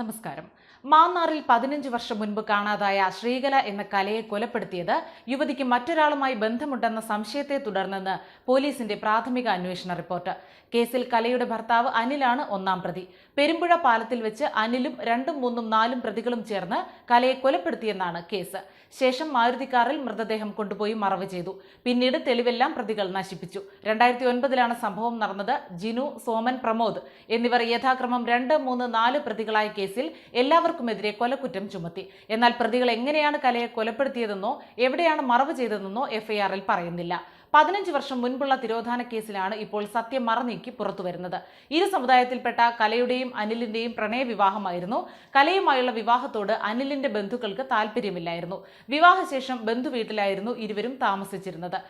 നമസ്കാരം. മാന്നാറിൽ പതിനഞ്ച് വർഷം മുൻപ് കാണാതായ ശ്രീകല എന്ന കലയെ കൊലപ്പെടുത്തിയത് യുവതിക്ക് മറ്റൊരാളുമായി ബന്ധമുണ്ടെന്ന സംശയത്തെ തുടർന്നെന്ന് പോലീസിന്റെ പ്രാഥമിക അന്വേഷണ റിപ്പോർട്ട്. കേസിൽ കലയുടെ ഭർത്താവ് അനിലാണ് ഒന്നാം പ്രതി. പെരുമ്പുഴ പാലത്തിൽ വെച്ച് അനിലും രണ്ടും മൂന്നും നാലും പ്രതികളും ചേർന്ന് കലയെ കൊലപ്പെടുത്തിയെന്നാണ് കേസ്. ശേഷം മാരുതി കാറിൽ മൃതദേഹം കൊണ്ടുപോയി മറവ് ചെയ്തു. പിന്നീട് തെളിവെല്ലാം പ്രതികൾ നശിപ്പിച്ചു. രണ്ടായിരത്തി ഒൻപതിലാണ് സംഭവം നടന്നത് ജിനു സോമൻ പ്രമോദ്. എന്നിവർ യഥാക്രമം രണ്ട് മൂന്ന് നാല് പ്രതികളായ കേസിൽ എല്ലാവർക്കുമെതിരെ കൊലക്കുറ്റം ചുമത്തി. എന്നാൽ പ്രതികൾ എങ്ങനെയാണ് കലയെ കൊലപ്പെടുത്തിയതെന്നോ എവിടെയാണ് മറവ് ചെയ്തതെന്നോ എഫ്ഐആറിൽ പറയുന്നില്ല. പതിനഞ്ച് വർഷം മുൻപുള്ള തിരോധാന കേസിലാണ് ഇപ്പോൾ സത്യം മറനീക്കി പുറത്തുവരുന്നത് ഇരു സമുദായത്തിൽപ്പെട്ട കലയുടെയും അനിലിന്റെയും പ്രണയ വിവാഹമായിരുന്നു കലയുമായുള്ള വിവാഹത്തോട് അനിലിന്റെ ബന്ധുക്കൾക്ക് താല്പര്യമില്ലായിരുന്നു വിവാഹശേഷം ബന്ധുവീട്ടിലായിരുന്നു ഇരുവരും താമസിച്ചിരുന്നത്.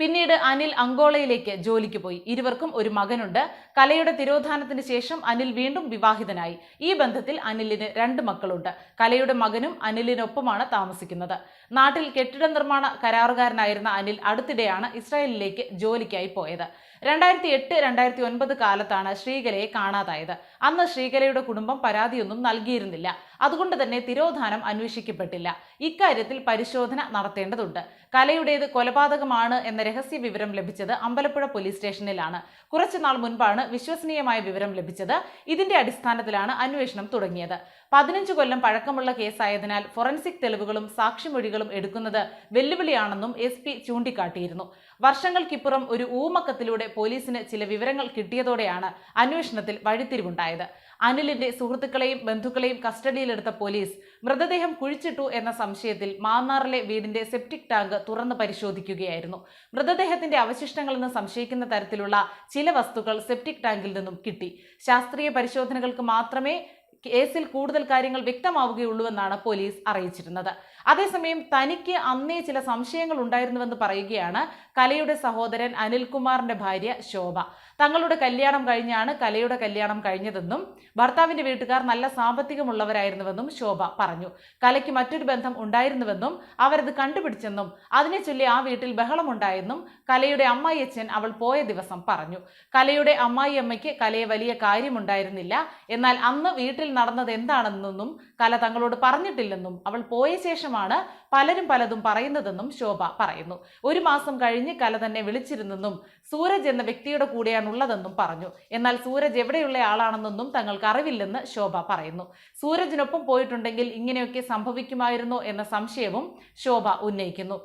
പിന്നീട് അനിൽ അങ്കോളയിലേക്ക് ജോലിക്ക് പോയി. ഇരുവർക്കും ഒരു മകനുണ്ട്. കലയുടെ തിരോധാനത്തിന് ശേഷം അനിൽ വീണ്ടും വിവാഹിതനായി. ഈ ബന്ധത്തിൽ അനിലിന് രണ്ട് മക്കളുണ്ട്. കലയുടെ മകനും അനിലിനൊപ്പമാണ് താമസിക്കുന്നത്. നാട്ടിൽ കെട്ടിട നിർമ്മാണ കരാറുകാരനായിരുന്ന അനിൽ അടുത്തിടെയാണ് ഇസ്രായേലിലേക്ക് ജോലിക്കായി പോയത്. രണ്ടായിരത്തി എട്ട് രണ്ടായിരത്തി ഒൻപത് കാലത്താണ് ശ്രീകലയെ കാണാതായത്. അന്ന് ശ്രീകലയുടെ കുടുംബം പരാതിയൊന്നും നൽകിയിരുന്നില്ല. അതുകൊണ്ട് തന്നെ തിരോധാനം അന്വേഷിക്കപ്പെട്ടില്ല. ഇക്കാര്യത്തിൽ പരിശോധന നടത്തേണ്ടതുണ്ട്. കലയുടേത് കൊലപാതകമാണ് എന്ന രഹസ്യ വിവരം ലഭിച്ചത് അമ്പലപ്പുഴ പോലീസ് സ്റ്റേഷനിലാണ്. കുറച്ചുനാൾ മുൻപാണ് വിശ്വസനീയമായ വിവരം ലഭിച്ചത്. ഇതിന്റെ അടിസ്ഥാനത്തിലാണ് അന്വേഷണം തുടങ്ങിയത്. പതിനഞ്ച് കൊല്ലം പഴക്കമുള്ള കേസായതിനാൽ ഫോറൻസിക് തെളിവുകളും സാക്ഷിമൊഴികളും എടുക്കുന്നത് വെല്ലുവിളിയാണെന്നും എസ് പി ചൂണ്ടിക്കാട്ടിയിരുന്നു. വർഷങ്ങൾക്കിപ്പുറം ഒരു ഊമക്കത്തിലൂടെ പോലീസിന് ചില വിവരങ്ങൾ കിട്ടിയതോടെയാണ് അന്വേഷണത്തിൽ വഴിത്തിരിവുണ്ടായത്. അനിലിന്റെ സുഹൃത്തുക്കളെയും ബന്ധുക്കളെയും കസ്റ്റഡിയിലെടുത്ത പോലീസ് മൃതദേഹം കുഴിച്ചിട്ടു എന്ന സംശയത്തിൽ മാന്നാറിലെ വീടിന്റെ സെപ്റ്റിക് ടാങ്ക് തുറന്ന് പരിശോധിക്കുകയായിരുന്നു. മൃതദേഹത്തിന്റെ അവശിഷ്ടങ്ങളിൽ നിന്ന് സംശയിക്കുന്ന തരത്തിലുള്ള ചില വസ്തുക്കൾ സെപ്റ്റിക് ടാങ്കിൽ നിന്നും കിട്ടി. ശാസ്ത്രീയ പരിശോധനകൾക്ക് മാത്രമേ കേസിൽ കൂടുതൽ കാര്യങ്ങൾ വ്യക്തമാവുകയുള്ളൂവെന്നാണ് പോലീസ് അറിയിച്ചിരുന്നത്. അതേസമയം തനിക്ക് അന്നേ ചില സംശയങ്ങൾ ഉണ്ടായിരുന്നുവെന്ന് പറയുകയാണ് കലയുടെ സഹോദരൻ അനിൽകുമാറിന്റെ ഭാര്യ ശോഭ. തങ്ങളുടെ കല്യാണം കഴിഞ്ഞാണ് കലയുടെ കല്യാണം കഴിഞ്ഞതെന്നും ഭർത്താവിന്റെ വീട്ടുകാർ നല്ല സാമ്പത്തികമുള്ളവരായിരുന്നുവെന്നും ശോഭ പറഞ്ഞു. കലയ്ക്ക് മറ്റൊരു ബന്ധം ഉണ്ടായിരുന്നുവെന്നും അവരത് കണ്ടുപിടിച്ചെന്നും അതിനെ ചൊല്ലി ആ വീട്ടിൽ ബഹളമുണ്ടായെന്നും കലയുടെ അമ്മായിയച്ഛൻ അവൾ പോയ ദിവസം പറഞ്ഞു. കലയുടെ അമ്മായിയമ്മയ്ക്ക് കലയെ വലിയ കാര്യമുണ്ടായിരുന്നില്ല. എന്നാൽ അന്ന് വീട്ടിൽ നടന്നത് എന്താണെന്നൊന്നും കല തങ്ങളോട് പറഞ്ഞിട്ടില്ലെന്നും അവൾ പോയ ശേഷമാണ് പലരും പലതും പറയുന്നതെന്നും ശോഭ പറയുന്നു. ഒരു മാസം കഴിഞ്ഞ് കല തന്നെ വിളിച്ചിരുന്നെന്നും സൂരജ് എന്ന വ്യക്തിയുടെ കൂടെയാണുള്ളതെന്നും പറഞ്ഞു. എന്നാൽ സൂരജ് എവിടെയുള്ള ആളാണെന്നൊന്നും തങ്ങൾക്ക് അറിവില്ലെന്ന് ശോഭ പറയുന്നു. സൂരജിനൊപ്പം പോയിട്ടുണ്ടെങ്കിൽ ഇങ്ങനെയൊക്കെ സംഭവിക്കുമായിരുന്നോ എന്ന സംശയവും ശോഭ ഉന്നയിക്കുന്നു.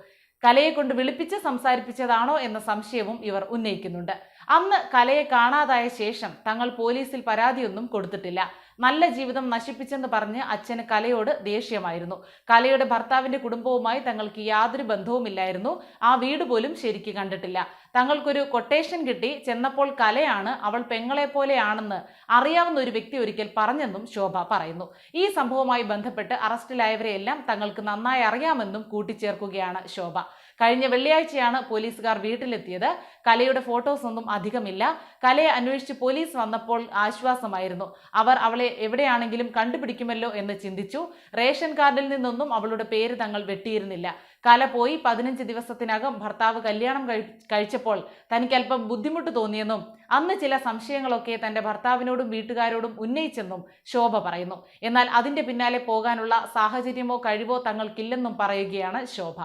കലയെ കൊണ്ട് വിളിപ്പിച്ച് സംസാരിപ്പിച്ചതാണോ എന്ന സംശയവും ഇവർ ഉന്നയിക്കുന്നുണ്ട്. അന്ന് കലയെ കാണാതായ ശേഷം തങ്ങൾ പോലീസിൽ പരാതിയൊന്നും കൊടുത്തിട്ടില്ല. നല്ല ജീവിതം നശിപ്പിച്ചെന്ന് പറഞ്ഞ് അച്ഛന് കലയോട് ദേഷ്യമായിരുന്നു. കലയുടെ ഭർത്താവിന്റെ കുടുംബവുമായി തങ്ങൾക്ക് യാതൊരു ബന്ധവുമില്ലായിരുന്നു. ആ വീട് പോലും ശരിക്ക് കണ്ടിട്ടില്ല. തങ്ങൾക്കൊരു കൊട്ടേഷൻ കിട്ടി. ചെന്നപ്പോൾ കലയാണ് അവൾ പെങ്ങളെ പോലെയാണെന്ന് അറിയാവുന്ന ഒരു വ്യക്തി ഒരിക്കൽ പറഞ്ഞെന്നും ശോഭ പറയുന്നു. ഈ സംഭവവുമായി ബന്ധപ്പെട്ട് അറസ്റ്റിലായവരെയെല്ലാം തങ്ങൾക്ക് നന്നായി അറിയാമെന്നും കൂട്ടിച്ചേർക്കുകയാണ് ശോഭ. കഴിഞ്ഞ വെള്ളിയാഴ്ചയാണ് പോലീസുകാർ വീട്ടിലെത്തിയത്. കലയുടെ ഫോട്ടോസ് ഒന്നും അധികമില്ല. കലയെ അന്വേഷിച്ച് പോലീസ് വന്നപ്പോൾ ആശ്വാസമായിരുന്നു. അവർ അവളെ എവിടെയാണെങ്കിലും കണ്ടുപിടിക്കുമല്ലോ എന്ന് ചിന്തിച്ചു. റേഷൻ കാർഡിൽ നിന്നൊന്നും അവളുടെ പേര് തങ്ങൾ വെട്ടിയിരുന്നില്ല. കല പോയി പതിനഞ്ച് ദിവസത്തിനകം ഭർത്താവ് കല്യാണം കഴിച്ചപ്പോൾ തനിക്ക് അല്പം ബുദ്ധിമുട്ട് തോന്നിയെന്നും അന്ന് ചില സംശയങ്ങളൊക്കെ തന്റെ ഭർത്താവിനോടും വീട്ടുകാരോടും ഉന്നയിച്ചെന്നും ശോഭ പറയുന്നു. എന്നാൽ അതിന്റെ പിന്നാലെ പോകാനുള്ള സാഹചര്യമോ കഴിവോ തങ്ങൾക്കില്ലെന്നും പറയുകയാണ് ശോഭ.